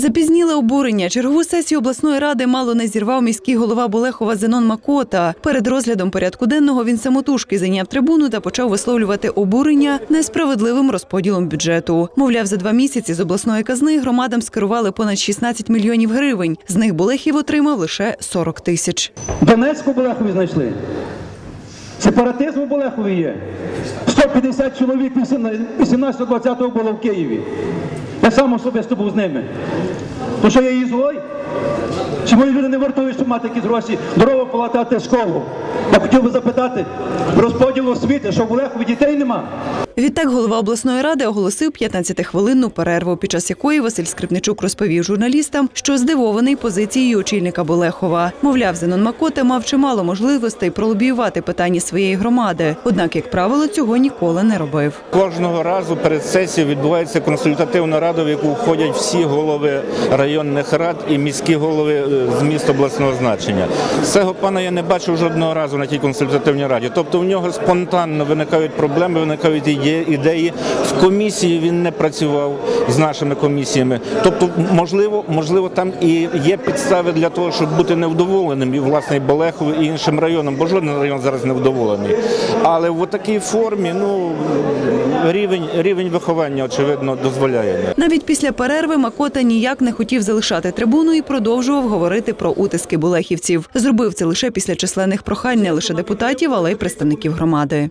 Запізніле обурення. Чергову сесію обласної ради мало не зірвав міський голова Болехова Зенон Макота. Перед розглядом порядку денного він самотужки зайняв трибуну та почав висловлювати обурення несправедливим розподілом бюджету. Мовляв, за два місяці з обласної казни громадам скерували понад 16 мільйонів гривень. З них Болехів отримав лише 40 тисяч. Донецьку Болехові знайшли. Сепаратизм у Болехові є. 150 чоловік 18-20 було в Києві. Я сам особисто був з ними. То що я її злой? Чи мої люди не вартують, щоб мати якісь гроші, дорогу полатати школу? Я хотів би запитати, розподіл освіти, що в Болехові дітей нема? Відтак голова обласної ради оголосив 15-хвилинну перерву, під час якої Василь Скрипничук розповів журналістам, що здивований позицією очільника Болехова. Мовляв, Зенон Макота мав чимало можливостей пролобіювати питання своєї громади. Однак, як правило, цього ніколи не робив. Кожного разу перед сесією відбувається консультативна рада, в яку входять всі голови районних рад і міські голови е, з міст обласного значення. Цього пана я не бачив жодного разу на тій консультативній раді. Тобто в нього спонтанно виникають проблеми, виникають іде- ідеї. В комісії він не працював з нашими комісіями. Тобто, можливо, можливо, там і є підстави для того, щоб бути невдоволеним і власне і Болехові і іншим районам, бо жоден район зараз не вдоволений. Але в такій формі, ну рівень, рівень виховання, очевидно, дозволяє. Навіть після перерви Макота ніяк не хотів залишати трибуну і продовжував говорити про утиски булехівців. Зробив це лише після численних прохань не лише депутатів, але й представників громади.